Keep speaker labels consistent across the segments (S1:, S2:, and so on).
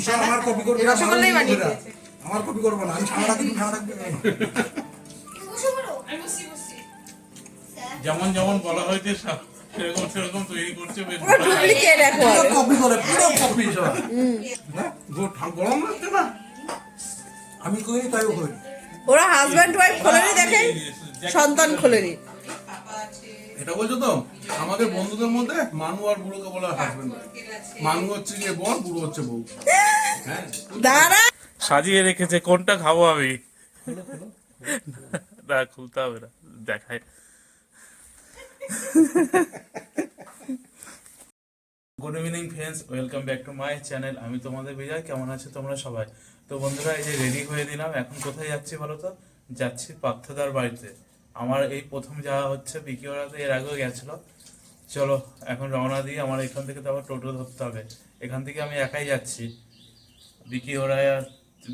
S1: সব আমার কপি করবি না,
S2: রসগোল্লাই বানিয়ে দিয়েছে।
S1: আমার কপি করব না আমি রাখি রাখবে
S3: যেমন যেমন বলা হয়েছে সেরকম সেরকম তৈরি করছে।
S1: পুরো কপি করে পুরো কপি সব। হ্যাঁ? গো- গরম লাগছে না? আমি করি তাই করি
S2: ওরা হাজব্যান্ড ওয়াইফ খোলেনি দেখেন সন্তান খোলেনি।
S1: এটা বলছো তো? আমাদের বন্ধুদের মধ্যে মানু আর বুড়োকে বলা হাজবেন্ড মানু হচ্ছে গিয়ে বর বুড়ো হচ্ছে বউ। হ্যাঁ?
S3: সাজিয়ে রেখেছে কোনটা খাব আমি? না খুলতে হবে না দেখায় good evening friends welcome back to my channel আমি তোমাদের বিজয় কেমন আছে তোমরা সবাই? তো বন্ধুরা এই যে রেডি হয়ে দিলাম এখন কোথায় যাচ্ছি বলো তো? যাচ্ছি পার্থদার বাড়িতে। আমার এই প্রথম যাওয়া হচ্ছে বিকি ওরাতে এর আগেও গেছিল। চলো এখন রওনা দিয়ে আমার এখান থেকে তো আবার টোটো ধরতে হবে। এখান থেকে আমি একাই যাচ্ছি। বিকি ওরা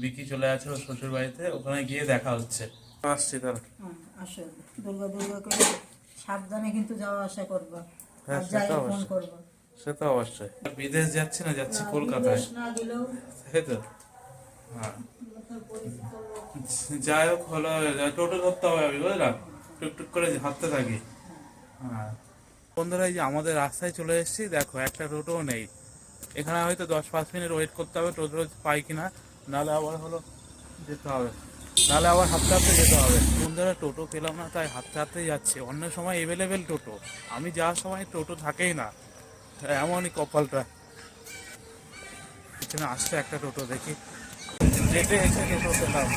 S3: বিকি চলে আছে ওর শ্বশুর বাড়িতে ওখানে গিয়ে দেখা হচ্ছে। আসছি তাহলে।
S4: হ্যাঁ, আসো। দুর্গা দুর্গা করে সাবধানে কিন্তু যাওয়া আসা করবা।
S3: হ্যাঁ,
S4: আর
S3: সে
S4: যাই
S3: তো
S4: ফোন
S3: অবশ্যই।
S4: করবা।
S3: সে তো অবশ্যই। বিদেশ যাচ্ছি না যাচ্ছি কলকাতায়। তাই তো? হ্যাঁ। যাই হোক হলো টোটো ধরতে হবে আমি বুঝলাম টুকটুক করে হাঁটতে থাকি। হ্যাঁ। বন্ধুরা, এই যে আমাদের রাস্তায় চলে এসেছি, দেখো, একটা টোটোও নেই। এখানে হয়তো দশ পাঁচ মিনিট ওয়েট করতে হবে টোটো পাই কিনা। নাহলে আবার হলো যেতে হবে। নাহলে আবার হাঁটতে হাঁটতে যেতে হবে। বন্ধুরা, টোটো পেলাম না, তাই হাঁটতে হাঁটতে যাচ্ছে। অন্য সময় এভেলেবেল টোটো। আমি যাওয়ার সময় টোটো থাকেই না। এমনই কপালটা। পিছনে আসছে একটা টোটো, দেখি। যেতে এসে টোটো পেলাম।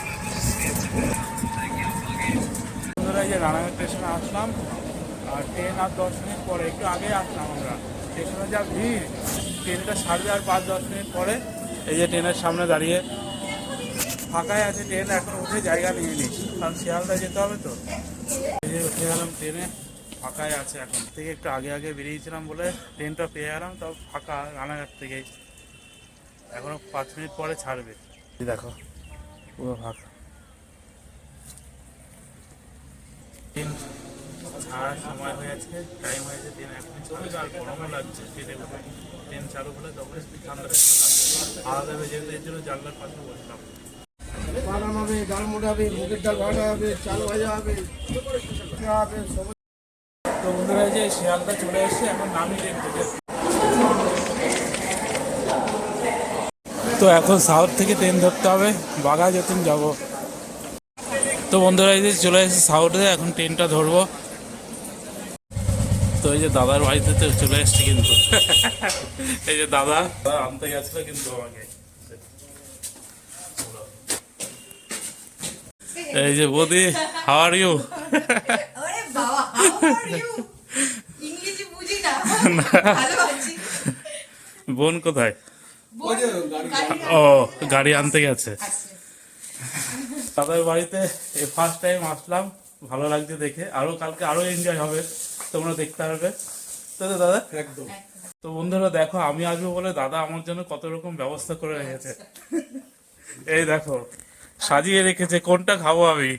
S3: বন্ধুরা, এই যে রানাঘাট স্টেশনে আসলাম। আর ট্রেন আর দশ মিনিট পরে, একটু আগে আসলাম আমরা। স্টেশনে যা ভিড় ট্রেনটা ছাড়বে আর পাঁচ, দশ মিনিট পরে এই যে ট্রেনের সামনে দাঁড়িয়ে ফাঁকাই আছে ট্রেন এখন উঠে জায়গা নিয়ে নি কারণ শিয়ালদা যেতে হবে তো। এই যে উঠে গেলাম ট্রেনে ফাঁকাই আছে এখন। থেকে একটু আগে আগে বেরিয়েছিলাম বলে ট্রেনটা পেয়ে গেলাম তাও ফাঁকা রানাঘাট থেকে এখনও পাঁচ মিনিট পরে ছাড়বে। দেখো, পুরো ফাঁকা। ছাড়ার সময় হয়ে গেছে টাইম হয়েছে ট্রেন এখন চলবে আর গরমও লাগছে উঠে ট্রেন চালু হলে তখন একটু ঠান্ডা আলাদা হয়ে যেতে এর জন্য জানলার পাশে বসলাম।
S5: বাদাম হবে ডাল মোটা হবে মুগের ডাল ভাজা হবে চাল ভাজা হবে পিঠা হবে সবুজ
S3: তো বন্ধুরা যে শিয়ালদা চলে এসেছে এখন নামি দেখতে তো এখন সাউথ থেকে ট্রেন ধরতে হবে বাঘা যতীন যাব। তো বন্ধুরা এই যে চলে এসেছে সাউথে এখন ট্রেনটা ধরবো। তো এই যে দাদার বাড়িতে তো চলে এসেছি কিন্তু। এই যে দাদা দাদা আনতে গেছিল কিন্তু আমাকে। এই যে বৌদি হাউ আর ইউ বোন কোথায়?
S1: গাড়ি
S3: ও গাড়ি আনতে গেছে। দাদার বাড়িতে ফার্স্ট টাইম আসলাম ভালো লাগছে দেখে। আরও কালকে আরও এনজয় হবে। তোমরা দেখতে পারবে। তো দাদা?
S1: একদম।
S3: তো বন্ধুরা দেখো আমি আসব বলে দাদা আমার জন্য কত রকম ব্যবস্থা করে রেখেছে। এই দেখো সাজিয়ে রেখেছে কোনটা খাব আমি?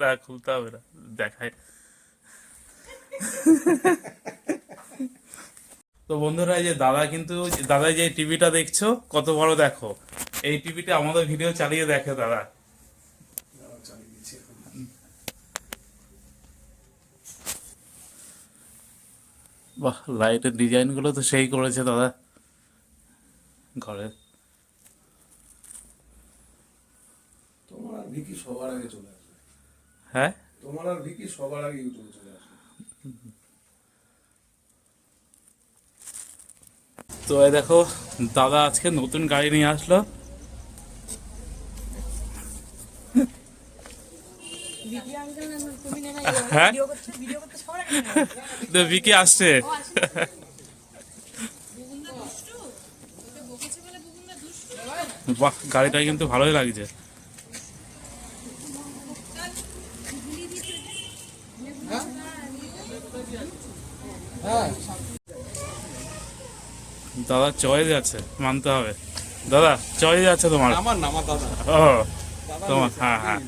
S3: না খুলতে হবে না দেখায় তো বন্ধুরা এই যে দাদা কিন্তু দাদা যে টিভিটা দেখছ কত বড় দেখো। এই টিভিটা আমাদের ভিডিও চালিয়ে দেখে দাদা। বাহ লাইটের ডিজাইনগুলো তো সেই করেছে দাদা। ঘরে।
S1: তোমার আর ভিকি সবার আগে চলে আসবে।
S3: হ্যাঁ?
S1: তোমার আর ভিকি সবার আগে ইউটিউবে চলে আসবে।
S3: তো এই দেখো দাদা আজকে নতুন গাড়ি নিয়ে আসলো। হ্যাঁ? তো বিকি আসছে। বাহ গাড়িটা কিন্তু ভালোই লাগছে। দাদা চয়েস আছে মানতে হবে। দাদা চয়েস আছে তোমার।
S1: আমার না আমার দাদা।
S3: ও তোমার হ্যাঁ হ্যাঁ।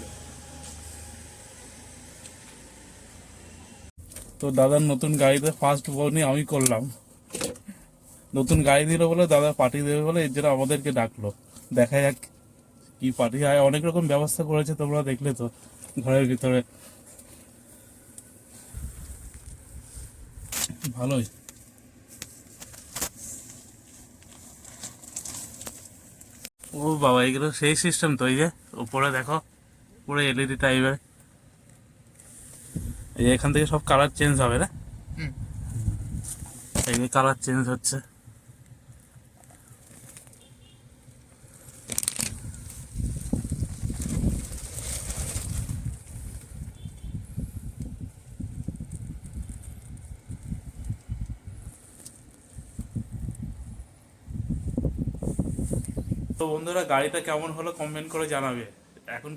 S3: তো দাদার নতুন গাড়িতে ফার্স্ট বউনি আমি করলাম। নতুন গাড়ি দিল বলে দাদা পার্টি দেবে বলে এর জন্য আমাদেরকে ডাকলো। দেখা যাক কি পার্টি হয় অনেক রকম ব্যবস্থা করেছে তোমরা দেখলে তো ঘরের ভিতরে। ভালোই। ও বাবা, এগুলো সেই সিস্টেম তো, এই যে উপরে দেখো, পুরো এলইডি টাইপের এই এখান থেকে সব কালার চেঞ্জ হবে না? এই কালার চেঞ্জ হচ্ছে। তো বন্ধুরা গাড়িটা কেমন হলো কমেন্ট করে জানাবে। এখন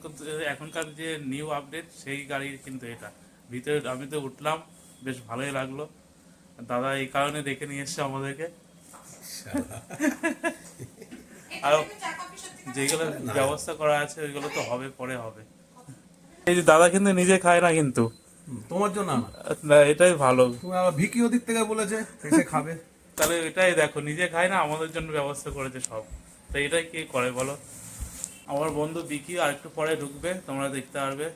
S3: এখনকার যে নিউ আপডেট সেই গাড়ি কিন্তু এটা। ভিতরে আমি তো উঠলাম বেশ ভালোই লাগল। দাদা এই কারণে দেখে নিয়ে এসছে আমাদেরকে। আর যেগুলো ব্যবস্থা করা আছে ওইগুলো তো হবে পরে হবে। এই যে দাদা কিন্তু নিজে খায় না কিন্তু।
S1: তোমার জন্য না।
S3: এটাই ভালো।
S1: তুমি আবার ভিকি ওদিক থেকে বলেছে এসে খাবে।
S3: তাহলে এটাই দেখো নিজে খায় না আমাদের জন্য ব্যবস্থা করেছে সব। তো এটাই কে করে বলো? আমার বন্ধু বিকি আর একটু পরে ঢুকবে তোমরা দেখতে পারবে।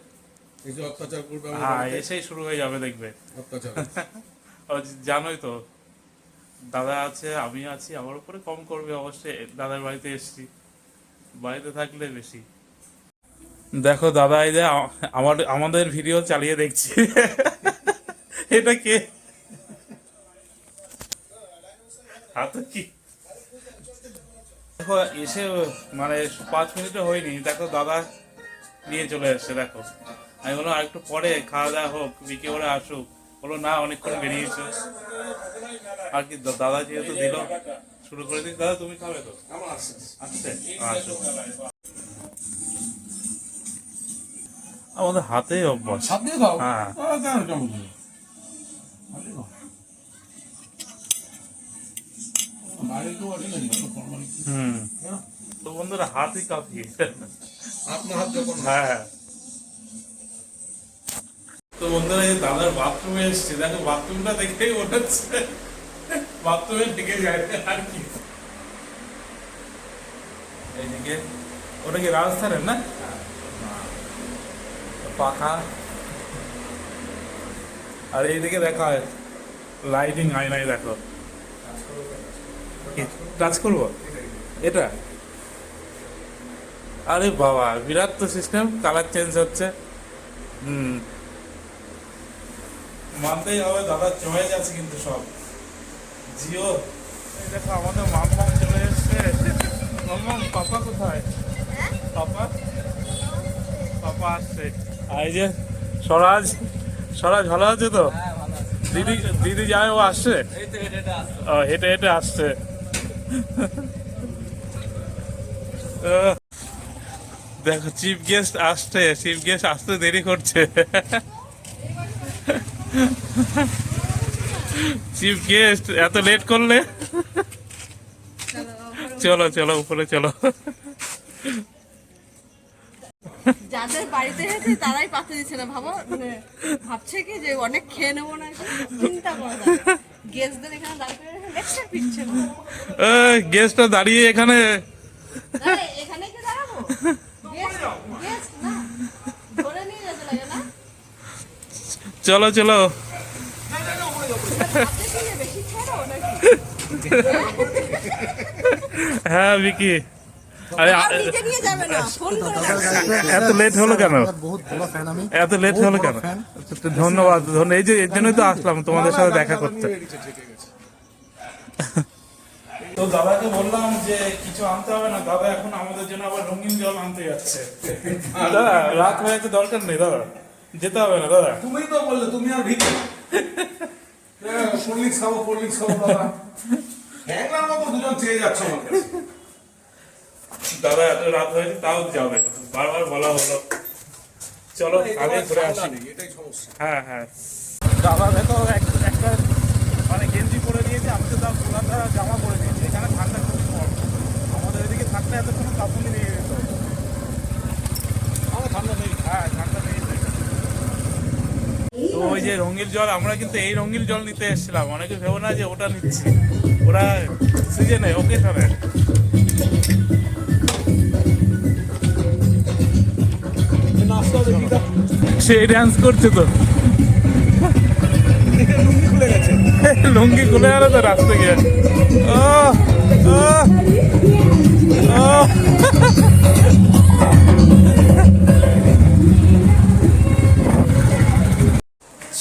S1: এই যে অত্যাচার করবে
S3: হ্যাঁ এসেই শুরু হয়ে যাবে দেখবে।
S1: অত্যাচার
S3: জানোই তো দাদা আছে আমি আছি আমার উপরে কম করবে অবশ্যই দাদার বাড়িতে এসছি। বাড়িতে থাকলে বেশি। দেখো দাদা এই যে আমার আমাদের ভিডিও চালিয়ে দেখছি। এটা কে? হাতে কি? দেখো এসে মানে পাঁচ মিনিটও হয়নি দেখো দাদা নিয়ে চলে এসছে দেখো। আমি বললাম আরেকটু পরে খাওয়া দাওয়া হোক বিকে ওরা আসুক। বলো না অনেকক্ষণ বেরিয়েছো। আর কি দাদা যেহেতু দিল শুরু করে দিন দাদা তুমি খাবে তো?
S1: আসছে।
S3: আসছে আসো। আমাদের হাতেই অভ্যাস। হ্যাঁ। হুম।
S1: হ্যাঁ?
S3: তো বন্ধুরা হাতই কাঁপি
S1: আপনার হাত যখন
S3: হ্যাঁ। বন্ধুরা, এই দাদার বাথরুমে এসছে, দেখো বাথরুমটা দেখেই মনে হচ্ছে। বাথরুমে ঢেকে যায় আর কি। এইদিকে, ওটা কি রাজস্থানের না? পাখা। আর এইদিকে দেখা হয় লাইটিং আয়নায় দেখো। টাচ করব? এটা? আরে বাবা, বিরাট তো সিস্টেম কালার চেঞ্জ হচ্ছে। হুম। মানতেই হবে দাদা চয়েস আছে কিন্তু সব। জিও। দেখো আমাদের মাম মাম চলে এসছে। মাম পাপা কোথায়? পাপা? পাপা আসছে। আর এই যে স্বরাজ স্বরাজ ভালো আছে তো? দিদি দিদি যায় ও আসছে? ও হেঁটে হেঁটে আসছে। দেখো চিফ গেস্ট আসছে চিফ গেস্ট আসতে দেরি করছে। চিফ গেস্ট এত লেট করলে? চলো চলো উপরে চলো।
S2: যাদের বাড়িতে এসেছে তারাই পাতে দিচ্ছে না ভাবো? মানে ভাবছে কি যে অনেক খেয়ে নেব না চিন্তা করে গেস্টদের এখানে দাঁড় করে লেকচার পিচ্ছে
S3: গেস্টটা দাঁড়িয়ে এখানে।
S2: এখানে কি দাঁড়াবো গেস্ট গেস্ট না ধরে নিয়ে যেতে লাগে না
S3: চলো চলো। হ্যাঁ বিকি আরে
S2: আর নিজে নিয়ে যাবে না ফোন করে ডাকবে।
S3: এত লেট হলো কেন? এত লেট হলো কেন? ধন্যবাদ ধন্য- এই যে এর জন্যই তো আসলাম তোমাদের সাথে দেখা করতে। তো দাদাকে বললাম যে কিছু আনতে হবে না দাদা এখন আমাদের জন্য আবার রঙিন জল আনতে যাচ্ছে। দাদা রাত হয়েছে দরকার নেই দাদা। যেতে হবে না দাদা।
S1: তুমি তো বললে তুমি আর ভিকি কোল্ড খাব কোল্ড খাব বাবা হ্যাংলার মতো দুজন চেয়ে যাচ্ছ আমার কাছে।
S3: দাদা এত রাত হয়েছে তাও যাবে বারবার বলা হলো। চলো আগে ঘুরে আসি।
S1: এটাই সমস্যা।
S3: হ্যাঁ হ্যাঁ। দাদা দেখো এক- একটা মানে গেঞ্জি পরে নিয়েছে আমি তো তার পুরাটা জামা পরে নিয়েছি এখানে ঠান্ডা খুব কম। আমাদের এদিকে থাকলে এতক্ষণ কাপড় নিয়ে যেত আমার ঠান্ডা নেই হ্যাঁ ঠান্ডা নেই তো ওই যে রঙিল জল, আমরা কিন্তু এই রঙিল জল নিতে এসেছিলাম। অনেকে ভেবো না যে ওটা নিচ্ছি। ওরা সিজনে ওকেশনে সে ডান্স করছে তো। লুঙ্গি খুলে গেল তো রাস্তা গিয়ে ও ও ও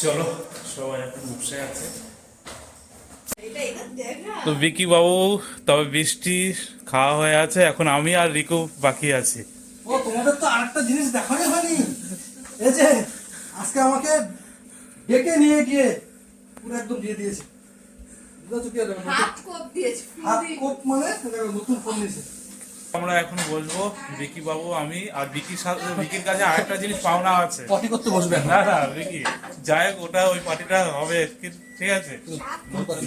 S3: চলো সবাই এখন বসে আছে। তো বিকি বাবু তবে বৃষ্টি খাওয়া হয়ে আছে এখন আমি আর রিকু বাকি আছি।
S5: ও তোমাদের তো আরেকটা জিনিস দেখানো হয়নি। এই যে আজকে আমাকে ডেকে নিয়ে গিয়ে পুরো একদম দিয়ে দিয়েছে?
S2: হাত কোপ দিয়েছে
S5: হাত কোপ মানে নতুন ফোন দিয়েছে।
S3: আমরা এখন বসবো বিকি বাবু আমি আর বিকির সাথে বিকির কাছে আরেকটা জিনিস পাওনা আছে।
S5: পটি করতে বসবে
S3: না না বিকি যাই হোক ওটা ওই পার্টিটা হবে কি- ঠিক আছে?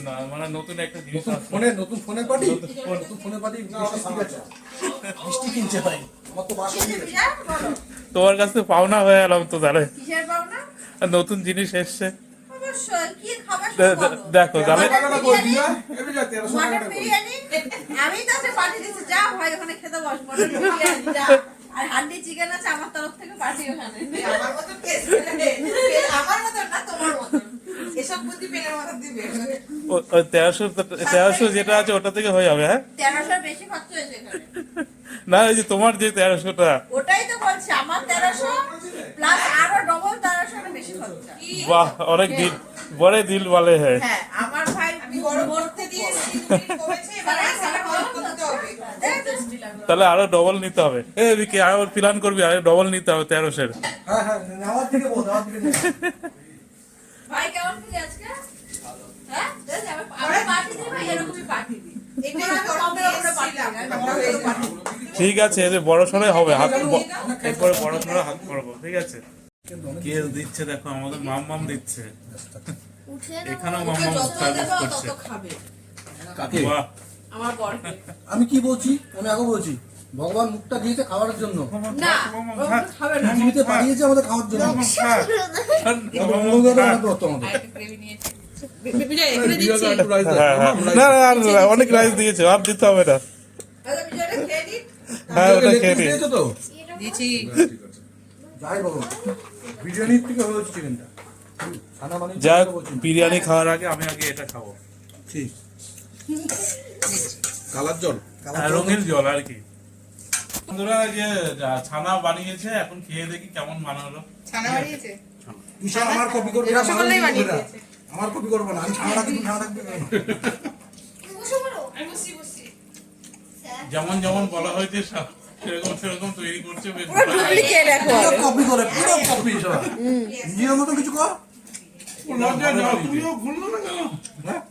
S3: না, মানে নতুন একটা জিনিস
S5: ফোনে নতুন ফোনের পার্টি নতুন ফোনের পার্টি ঠিক আছে। মিষ্টি কিনছে ভাই। আমার তো বাসা।
S3: তোমার কাছে পাওনা হয়ে গেলাম তো তাহলে।
S2: কিসের পাওনা?
S3: নতুন জিনিস এসছে।
S2: অবশ্যই কি খাবার
S3: দে- দে- দেখো তাহলে
S2: আমি পাঠিয়ে দিচ্ছি যা ভাই ওখানে খেতে আর হান্ডি চিকেন আছে আমার তরফ থেকে পার্টি ওখানে।
S6: আমার মতো আমার মতো না তোমার মতো। এসব বুদ্ধি পেলের মতো দিবে
S3: তেরোশো তেরোশো যেটা আছে ওটা থেকে হয়ে যাবে হ্যাঁ?
S2: তেরোশোর বেশি খরচ হয়েছে
S3: না এই যে তোমার যে তেরোশোটা।
S2: ওটাই তো বলছি আমার তেরোশো প্লাস আরও ডবল তেরোশো বেশি খরচা।
S3: বাহ অনেক দিল বড়ে দিল বলে হ্যাঁ।
S6: হ্যাঁ আমার ভাই বড় করতে দিয়ে করেছে এবার আমার খরচ করতে হবে
S3: তাহলে আরও ডবল নিতে হবে। এ বিকি আরও প্ল্যান করবি আরও ডবল নিতে হবে তেরোশের।
S5: হ্যাঁ হ্যাঁ আমার দিকে বল আমার দিকে নিয়ে।
S2: ভাই কেমন খুঁজে আজকে? হ্যাঁ।
S3: ঠিক আছে এদের বড় সড়ে হবে হাত এরপরে বড় সড়ে হাত করব ঠিক আছে? কে দিচ্ছে দেখো আমাদের মাম মাম দিচ্ছে এখানেও মাম সার্ভিস করছে।
S5: কাকে
S3: বাহ।
S2: আমার বরকে
S5: আমি কি বলছি? আমি আগে বলছি ভগবান মুখটা দিয়েছে খাওয়ার জন্য।
S2: না খাবে না।
S5: পৃথিবীতে পাঠিয়েছে আমাদের খাওয়ার জন্য।
S2: এখানে দিচ্ছি।
S3: হ্যাঁ, হ্যাঁ। না না আর অনেক রাইস দিয়েছে আর দিতে হবে না। হ্যাঁ ওটা খেয়ে
S5: দিয়েছ তো?
S2: দিচ্ছি।
S5: যাই বলো। বিরিয়ানির থেকে হয়েছে চিকেনটা। মানে
S3: যাক বিরিয়ানি খাওয়ার আগে আমি আগে এটা খাব।
S5: ঠিক।
S1: কালার জল?
S3: রঙের জল আর কি। বন্ধুরা যে ছানা বানিয়েছে এখন খেয়ে দেখি কেমন বানালো।
S6: ছানা বানিয়েছে?
S5: বিশাল আমার কপি করবে
S6: রসগোল্লাই।
S5: আমার কপি করবে না। আমি ছানা
S3: যেমন যেমন বলা হয়েছে সেরকম সেরকম তৈরি করছে বেশ ভালো। লাগে।
S5: পুরো কপি করে পুরো কপি। সব নিজের মতো কিছু কর।
S1: লজ্জা তুমিও খুললো না কেন? হ্যাঁ?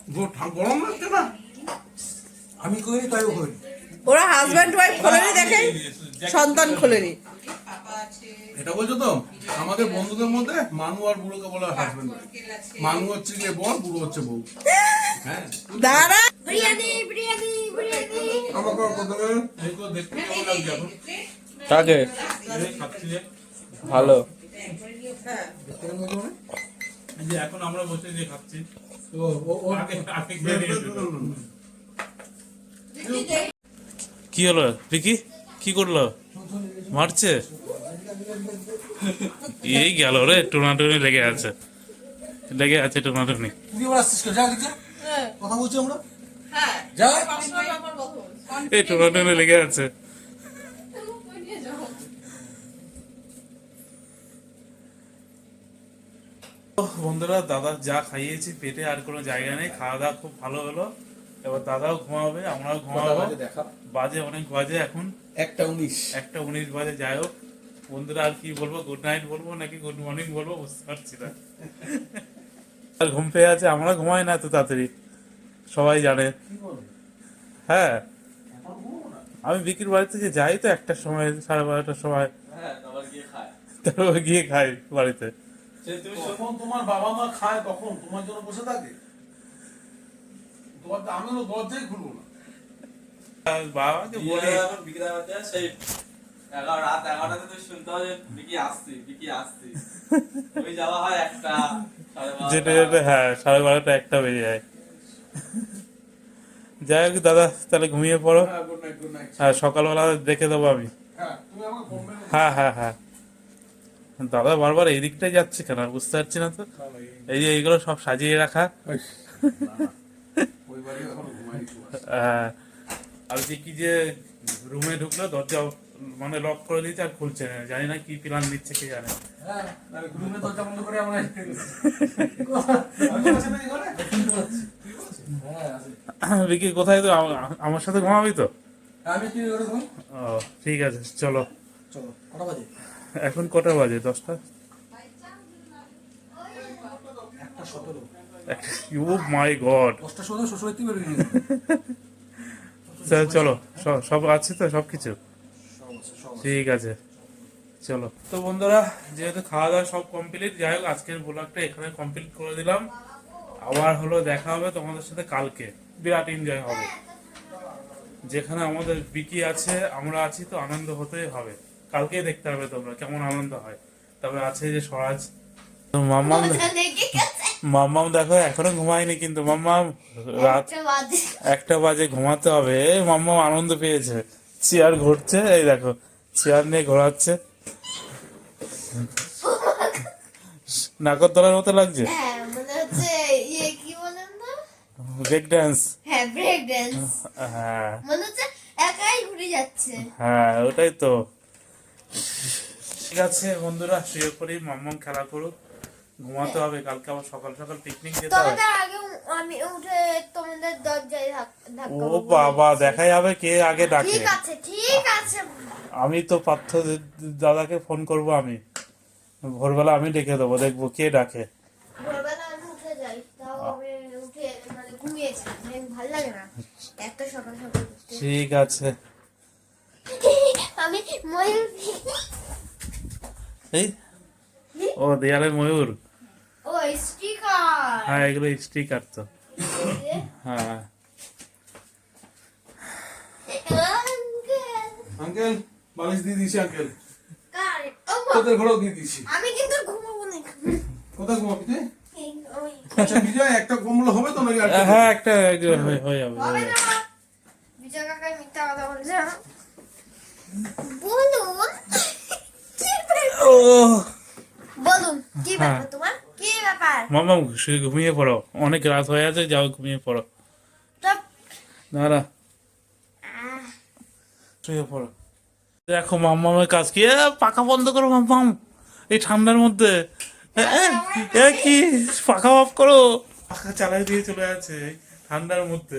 S1: গরম লাগছে না?
S5: আমি করি তাইও করি
S6: ওরা হাজব্যান্ড ওয়াইফ খোলেনি দেখেন সন্তান খোলেনি।
S1: এটা বলছো তো? আমাদের বন্ধুদের মধ্যে মানু আর বুড়োকে বলা হাজবেন্ড মানু হচ্ছে গিয়ে বর বুড়ো হচ্ছে বউ। হ্যাঁ?
S6: দাঁড়া।
S2: বিরিয়ানি বিরিয়ানি বিরিয়ানি।
S5: আমাকে প্রথমে
S3: এগুলো দেখতে কেমন লাগছে এখন? যে।
S7: ভালো।
S3: যে এখন আমরা বসে যে খাচ্ছি
S5: ও ও ও।
S3: আগে আগে তো। কি হলো? রিকি কি করল? মারছে? এই গেল রে টোনাটুনি লেগে আছে। লেগে আছে টোনাটুনি।
S5: কথা বলছি আমরা?
S2: হ্যাঁ। কথা বলছি।
S3: এই টোনাটুনি লেগে আছে। বন্ধুরা দাদা যা খাইয়েছি পেটে আর কোনো জায়গা নেই খাওয়া দাওয়া খুব ভালো হলো। এবার দাদাও ঘুমাবে আমরাও ঘুমাবো।
S5: দেখা?
S3: বাজে অনেক বাজে এখন।
S5: একটা উনিশ।
S3: একটা উনিশ বাজে যাই হোক। বন্ধুরা আর কি বলব? গুড নাইট বলব নাকি গুড মর্নিং বলব? বুঝতে পারছি না। আর ঘুম পেয়ে আছে আমরা ঘুমাই না এত তাড়াতাড়ি। সবাই জানে। হ্যাঁ। আমি বিক্রির বাড়িতে যে যাই তো একটার সময় সাড়ে বারোটার সময়। তারপর গিয়ে খাই। বাড়িতে।
S1: যখন তোমার বাবা মা খায় তখন তোমার জন্য বসে থাকে? তোমার তো আমি দরজাই খুলবো না।
S3: আর বাবাকে বলি
S7: সেই এগারো রাত এগারোটাতে তুই শুনতে হবে বিকি আসছি বিকি আসছি। ওই যাওয়া হয় একটা
S3: যেটা যেটা হ্যাঁ সাড়ে বারোটা একটা বেজে যায়। যাই হোক দাদা তাহলে ঘুমিয়ে পড়ো।
S1: হ্যাঁ
S3: আর সকালবেলা দেখে দেবো আমি।
S1: হ্যাঁ তুমি আমাকে ফোন মেরে
S3: হ্যাঁ হ্যাঁ হ্যাঁ। দাদা বারবার এই দিকটাই যাচ্ছে কেন? বুঝতে পারছি না তো। এই যে এইগুলো সব সাজিয়ে রাখা
S1: ওই বাড়ি এখন ঘুমাই
S3: আহ, আর যে কি যে রুমে ঢুকলো দরজা মানে লক করে দিয়েছে আর খুলছে না। জানি না কি প্ল্যান দিচ্ছে কে জানে।
S5: হ্যাঁ রুমে দরজা বন্ধ করে আমরা হ্যাঁ।
S3: বিকি কোথায় তো আমার সাথে ঘুমাবি তো?
S5: আমি কি
S3: ও ঠিক আছে চলো।
S5: চলো কটা বাজে?
S3: এখন কটা বাজে? দশটা?
S5: একটা সতেরো।
S3: ইউ মাই গড
S5: বাড়িতে
S3: চলো সব সব আছে তো সব কিছু। ঠিক আছে চলো। তো বন্ধুরা যেহেতু খাওয়া দাওয়া সব কমপ্লিট যাই হোক আজকের ব্লগটা এখানে কমপ্লিট করে দিলাম। আবার হলো দেখা হবে তোমাদের সাথে কালকে। বিরাট এনজয় হবে। যেখানে আমাদের বিকি আছে আমরা আছি তো আনন্দ হতেই হবে। কালকেই দেখতে হবে তোমরা কেমন আনন্দ হয়। তবে আছে যে স্বরাজ। তো মাম্মাম দেখো এখনও ঘুমায়নি কিন্তু মাম্মাম রাত একটা বাজে। ঘুমাতে হবে। মাম্মাম আনন্দ পেয়েছে। চেয়ার ঘুরছে এই দেখো চেয়ার নিয়ে ঘোরাচ্ছে। নাগরদোলার মতো লাগছে?
S8: হ্যাঁ মনে ইয়ে
S3: ব্রেক ড্যান্স
S8: হ্যাঁ ব্রেক ড্যান্স
S3: হ্যাঁ।
S8: মনে হচ্ছে একাই ঘুরে যাচ্ছে।
S3: হ্যাঁ ওটাই তো। ঠিক আছে বন্ধুরা শুয়ে পড়ি মাম্মাম খেলা করুক। ঘুমাতে হবে কালকে আবার সকাল সকাল পিকনিক যেতে হবে।
S8: আগে আমি উঠে তোমাদের দরজায় ধাক্কা
S3: ও বাবা দেখা যাবে কে আগে ডাকে।
S8: ঠিক আছে ঠিক আছে।
S3: আমি তো পার্থ দাদাকে ফোন করব আমি। ভোরবেলা আমি ডেকে দেবো দেখব কে ডাকে।
S8: ভোরবেলা আমি উঠে যাই তাও আমি উঠে মানে ঘুমিয়েছি মানে ভালো লাগে না। এত সকাল সকাল
S3: ঠিক আছে।
S8: আমি ময়ূর।
S3: এই? ও দেয়ালে ময়ূর।
S8: স্টিকার।
S3: হ্যাঁ এগুলো স্টিকার তো। হ্যাঁ।
S1: আঙ্কেল। বালিশ দিয়ে দিয়েছি আঙ্কেল। তোদের ঘরেও দিয়ে দিয়েছি।
S8: আমি কিন্তু ঘুমাবো না
S1: কোথায় ঘুমাবি তুই? আচ্ছা বিজয় একটা কমলো হবে তো নাকি
S3: হ্যাঁ একটা হয়ে হয়ে যাবে
S8: হবে না। বিজয় কাকা মিথ্যা কথা বলছে। বলুন। কি ব্যাপার?
S3: ও।
S8: বলুন কি ব্যাপার
S3: হ্যাঁ।
S8: তোমার?
S3: মামা শুয়ে ঘুমিয়ে পড়ো। অনেক রাত হয়ে আছে যাও ঘুমিয়ে পড়ো।
S8: দাঁড়া।
S3: না না শুয়ে পড়ো। দেখো মাম্মামের কাজ কি? পাখা বন্ধ করো মাম্মাম। এই ঠান্ডার মধ্যে। কি? পাখা অফ করো। পাখা চালাই দিয়ে চলে আছে ঠান্ডার মধ্যে।